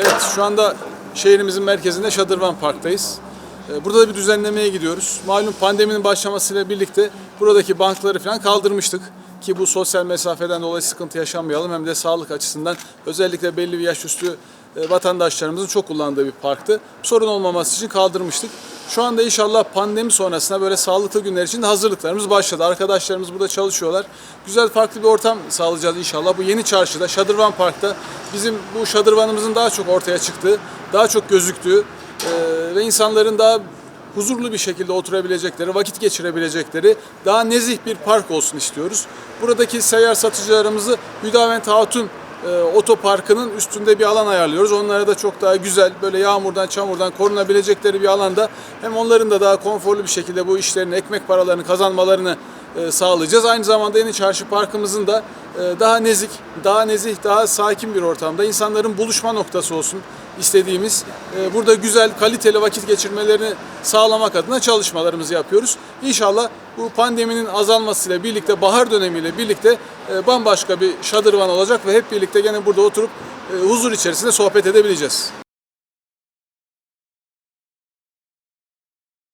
Evet şu anda şehrimizin merkezinde Şadırvan Park'tayız. Ee, Burada da bir düzenlemeye gidiyoruz. Malum pandeminin başlamasıyla birlikte buradaki bankları falan kaldırmıştık. Ki bu sosyal mesafeden dolayı sıkıntı yaşamayalım hem de sağlık açısından özellikle belli bir yaş üstü e, vatandaşlarımızın çok kullandığı bir parktı. Sorun olmaması için kaldırmıştık. Şu anda inşallah pandemi sonrasında böyle sağlıklı günler için de hazırlıklarımız başladı. Arkadaşlarımız burada çalışıyorlar. Güzel farklı bir ortam sağlayacağız inşallah. Bu yeni çarşıda, Şadırvan Park'ta bizim bu şadırvanımızın daha çok ortaya çıktığı, daha çok gözüktüğü e, ve insanların daha huzurlu bir şekilde oturabilecekleri, vakit geçirebilecekleri daha nezih bir park olsun istiyoruz. Buradaki seyyar satıcılarımızı Hüdavent Hatun e, otoparkının üstünde bir alan ayarlıyoruz. Onlara da çok daha güzel, böyle yağmurdan, çamurdan korunabilecekleri bir alanda hem onların da daha konforlu bir şekilde bu işlerini, ekmek paralarını kazanmalarını sağlayacağız. Aynı zamanda Yeni Çarşı Parkımızın da e, daha nezik, daha nezih, daha sakin bir ortamda insanların buluşma noktası olsun istediğimiz e, burada güzel, kaliteli vakit geçirmelerini sağlamak adına çalışmalarımızı yapıyoruz. İnşallah bu pandeminin azalmasıyla birlikte, bahar dönemiyle birlikte e, bambaşka bir şadırvan olacak ve hep birlikte gene burada oturup e, huzur içerisinde sohbet edebileceğiz.